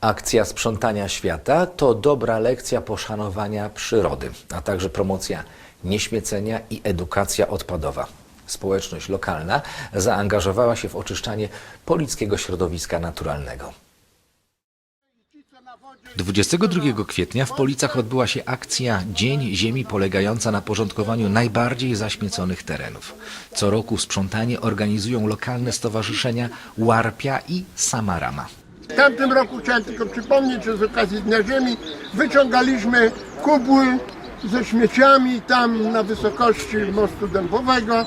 Akcja sprzątania świata to dobra lekcja poszanowania przyrody, a także promocja nieśmiecenia i edukacja odpadowa. Społeczność lokalna zaangażowała się w oczyszczanie polickiego środowiska naturalnego. 22 kwietnia w Policach odbyła się akcja Dzień Ziemi polegająca na porządkowaniu najbardziej zaśmieconych terenów. Co roku sprzątanie organizują lokalne stowarzyszenia Łarpia i Samarama. W tamtym roku chciałem tylko przypomnieć, że z okazji Dnia Ziemi wyciągaliśmy kubły ze śmieciami tam na wysokości mostu dębowego.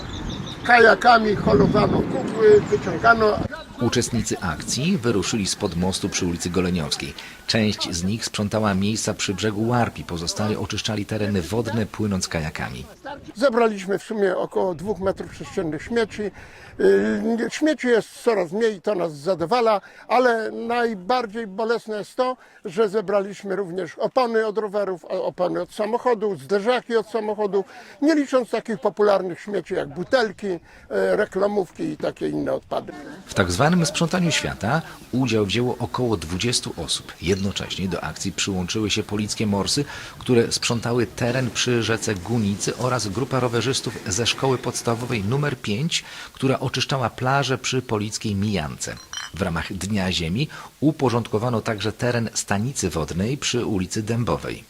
Kajakami holowano kubły, wyciągano. Uczestnicy akcji wyruszyli spod mostu przy ulicy Goleniowskiej. Część z nich sprzątała miejsca przy brzegu Łarpi, pozostali oczyszczali tereny wodne płynąc kajakami. Zebraliśmy w sumie około dwóch metrów sześciennych śmieci. Yy, Śmieci jest coraz mniej, to nas zadowala, ale najbardziej bolesne jest to, że zebraliśmy również opony od rowerów, opony od samochodu, zderzaki od samochodu, nie licząc takich popularnych śmieci jak butelki, yy, reklamówki i takie inne odpady. W tak zwanym sprzątaniu świata udział wzięło około 20 osób. Jednocześnie do akcji przyłączyły się polickie morsy, które sprzątały teren przy rzece Gunicy oraz grupa rowerzystów ze szkoły podstawowej nr 5, która oczyszczała plażę przy polickiej Mijance. W ramach Dnia Ziemi uporządkowano także teren stanicy wodnej przy ulicy Dębowej.